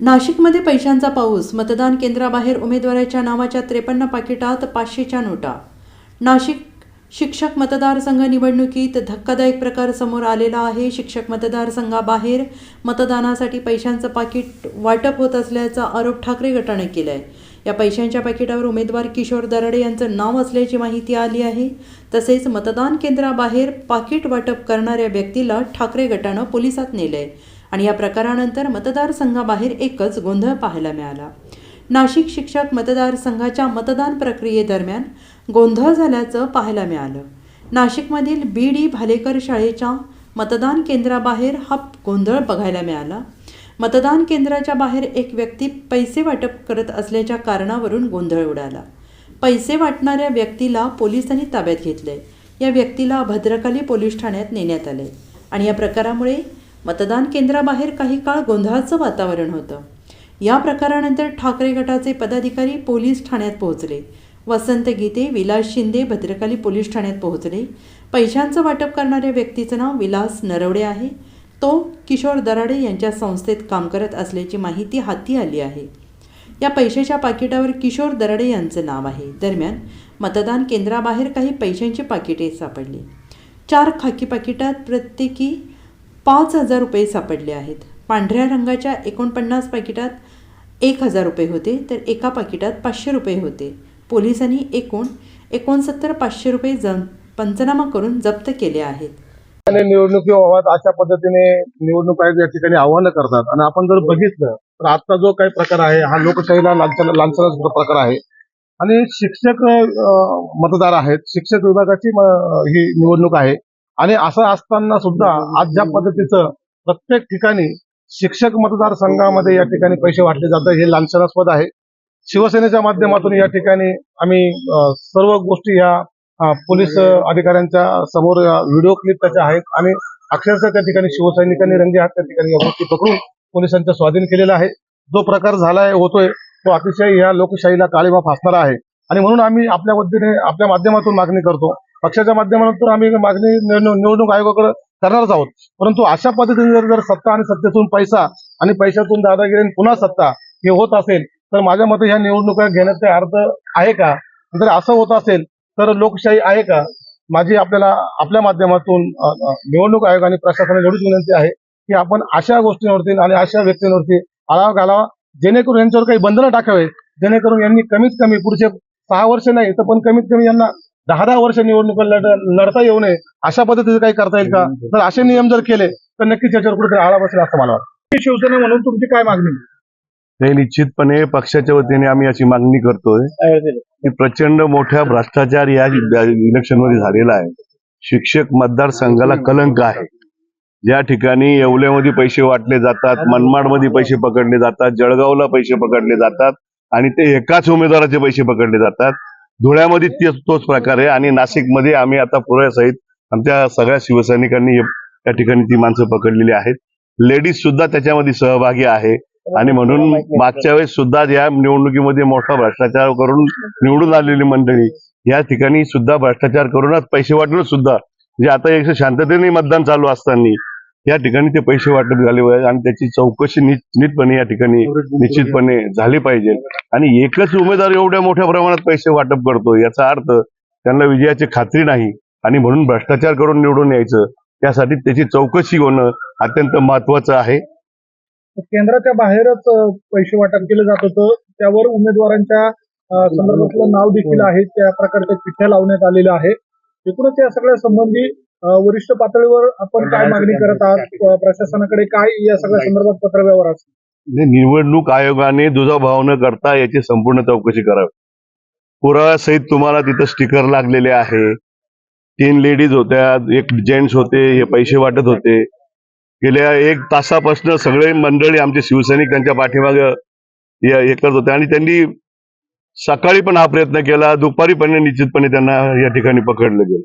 नाशिकमध्ये पैशांचा पाऊस मतदान केंद्राबाहेर उमेदवाराच्या नावाच्या त्रेपन्न पाकिटात पाचशेच्या नोटा. नाशिक शिक्षक मतदारसंघ निवडणुकीत धक्कादायक प्रकार समोर आलेला आहे. शिक्षक मतदारसंघाबाहेर मतदानासाठी पैशांचं पाकिट वाटप होत असल्याचा आरोप ठाकरे गटाने केला आहे या पैशांच्या पाकिटावर उमेदवार किशोर दराडे यांचं नाव असल्याची माहिती आली आहे. तसेच मतदान केंद्राबाहेर पाकिट वाटप करणाऱ्या व्यक्तीला ठाकरे गटानं पोलिसात नेलं आहे आणि या प्रकारानंतर मतदारसंघाबाहेर एकच गोंधळ पाहायला मिळाला. नाशिक शिक्षक मतदारसंघाच्या मतदान प्रक्रियेदरम्यान गोंधळ झाल्याचं पाहायला मिळालं. नाशिकमधील बी डी भालेकर शाळेच्या मतदान केंद्राबाहेर हा गोंधळ बघायला मिळाला. मतदान केंद्राच्या बाहेर एक व्यक्ती पैसे वाटप करत असल्याच्या कारणावरून गोंधळ उडाला. पैसे वाटणाऱ्या व्यक्तीला पोलिसांनी ताब्यात घेतले या व्यक्तीला भद्रकाली पोलीस ठाण्यात नेण्यात आले आणि या प्रकारामुळे मतदान केंद्राबाहेर काही काळ गोंधळाचं वातावरण होतं. या प्रकारानंतर ठाकरे गटाचे पदाधिकारी पोलीस ठाण्यात पोहोचले. वसंत गीते विलास शिंदे भद्रकाली पोलीस ठाण्यात पोहोचले. पैशांचं वाटप करणाऱ्या व्यक्तीचं नाव विलास नरवडे आहे. तो किशोर दराडे यांच्या संस्थेत काम करत असल्याची माहिती हाती आली आहे. या पैशाच्या पाकिटावर किशोर दराडे यांचं नाव आहे. दरम्यान मतदान केंद्राबाहेर काही पैशांची पाकिटे सापडली. चार खाकी पाकिटात प्रत्येकी पाच हजार रुपये सापडले आहेत. पांढऱ्या रंगाच्या एकोणपन्नास पाकिटात एक हजार रुपये होते तर एका पाकिटात पाचशे रुपये होते. पोलिसांनी एकूण एकोणसत्तर पाचशे रुपये जम पंचनामा करून जप्त केले आहेत. आणि निवडणुकी व्हाव्यात अशा पद्धतीने निवडणूक आयोग या ठिकाणी आव्हानं करतात. आणि आपण जर बघितलं तर आजचा जो काही प्रकार आहे हा लोकशाहीला लांछन लांछनाचा प्रकार आहे आणि शिक्षक मतदार आहेत. शिक्षक विभागाची ही निवडणूक आहे. आणि असं असताना सुद्धा आज ज्या पद्धतीचं प्रत्येक ठिकाणी शिक्षक मतदारसंघामध्ये या ठिकाणी पैसे वाटले जातात हे लांछनास्पद आहे. शिवसेनेच्या माध्यमातून या ठिकाणी आम्ही सर्व गोष्टी ह्या अं, पोलीस अधिकाऱ्यांच्या समोर व्हिडिओ क्लिप त्याच्या आहेत आणि अक्षरशः त्या ठिकाणी शिवसैनिकांनी रंगे हात त्या ठिकाणी या गोष्टी पकडून पोलिसांच्या स्वाधीन केलेला आहे. जो प्रकार झालाय होतोय तो अतिशय या लोकशाहीला काळीमा फासणारा आहे. आणि म्हणून आम्ही आपल्या वतीने आपल्या माध्यमातून मागणी करतो पक्षाच्या माध्यमातून आम्ही मागणी निवडणूक आयोगाकडे करणारच आहोत. परंतु अशा पद्धतीने जर जर सत्ता आणि सत्तेतून पैसा आणि पैशातून दादागिरी पुन्हा सत्ता हे होत असेल तर माझ्या मते ह्या निवडणुका घेण्यात काही अर्थ आहे का? जर असं होत असेल तर लोकशाही आहे का? माझी आपल्याला आपल्या माध्यमातून निवडणूक आयोग आणि प्रशासनाला एवढीच विनंती आहे की आपण अशा गोष्टींवरती आणि अशा व्यक्तींवरती आळा घालावा. जेणेकरून यांच्यावर काही बंधनं टाकावे. जेणेकरून यांनी कमीत कमी पुढचे सहा वर्ष नाही तर पण कमीत कमी यांना दहा दहा वर्ष निवडणुका लढ लढता येऊ नये अशा पद्धतीचे काही करता येईल का? तर असे नियम जर केले तर नक्कीच याच्यावर कुठेतरी आळा बसेल असं मला वाटतं. शिवसेना म्हणून तुमची काय मागणी? हे निश्चितपणे पक्षाच्या वतीने आम्ही अशी मागणी करतोय. की प्रचंड मोठ्या भ्रष्टाचार या इलेक्शनमध्ये झालेला आहे. शिक्षक मतदारसंघाला कलंक आहे. ज्या ठिकाणी येवल्यामध्ये पैसे वाटले जातात मनमाडमध्ये पैसे पकडले जातात जळगावला पैसे पकडले जातात आणि ते एकाच उमेदवाराचे पैसे पकडले जातात धुळ्यामध्ये तेच तोच प्रकार आहे आणि नाशिकमध्ये आम्ही आता पुण्यासहित आमच्या सगळ्या शिवसैनिकांनी त्या ठिकाणी ती माणसं पकडलेली आहेत. लेडीज सुद्धा त्याच्यामध्ये सहभागी आहे. आणि म्हणून मागच्या वेळेस सुद्धा या निवडणुकीमध्ये मोठा भ्रष्टाचार करून निवडून आलेली मंडळी या ठिकाणी सुद्धा भ्रष्टाचार करूनच पैसे वाटून सुद्धा म्हणजे आता एक शांततेने मतदान चालू असताना या ठिकाणी ते पैसे वाटप झाले पाहिजे आणि त्याची चौकशी नीट नीटपणे या ठिकाणी निश्चितपणे झाली पाहिजे. आणि एकच उमेदवार एवढ्या मोठ्या प्रमाणात पैसे वाटप करतो याचा अर्थ त्यांना विजयाची खात्री नाही आणि म्हणून भ्रष्टाचार करून निवडून यायचं त्यासाठी त्याची चौकशी होणं अत्यंत महत्वाचं आहे. केंद्राच्या बाहेरच पैसे वाटप केलं जात होतं. त्यावर उमेदवारांच्या संदर्भातलं नाव देखील आहे. त्या प्रकारच्या चिठ्ठ्या लावण्यात आलेल्या आहे एकूणच या सगळ्या संबंधी वरिष्ठ पातळीवर आपण काय मागणी करत आहात? प्रशासनाकडे काय या सगळ्या संदर्भात पत्रव्यवहार असेल? म्हणजे निवडणूक आयोगाने दुजाभाव न करता याची संपूर्ण चौकशी करावी. पुराव्यासहित तुम्हाला तिथं स्टिकर लागलेले आहे. तीन लेडीज होत्या एक जेंट्स होते हे पैसे वाटत होते. गेल्या एक तासापासून सगळे मंडळी आमचे शिवसैनिक त्यांच्या पाठीमाग हे करत होते. आणि त्यांनी सकाळी पण हा प्रयत्न केला दुपारी पण निश्चितपणे त्यांना या ठिकाणी पकडलं गेलं.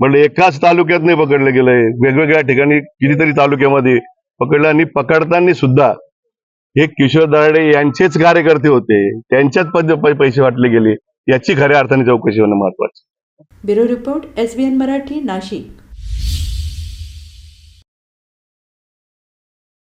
म्हणजे एकाच तालुक्यात नाही पकडलं गेलंय. वेगवेगळ्या ठिकाणी कितीतरी तालुक्यामध्ये पकडलं आणि पकडताना सुद्धा हे किशोर दराडे यांचेच कार्यकर्ते होते. त्यांच्याच पद पैसे वाटले गेले. याची खऱ्या अर्थाने चौकशी होणं महत्वाची. Bureau report S B N Marathi Nashik.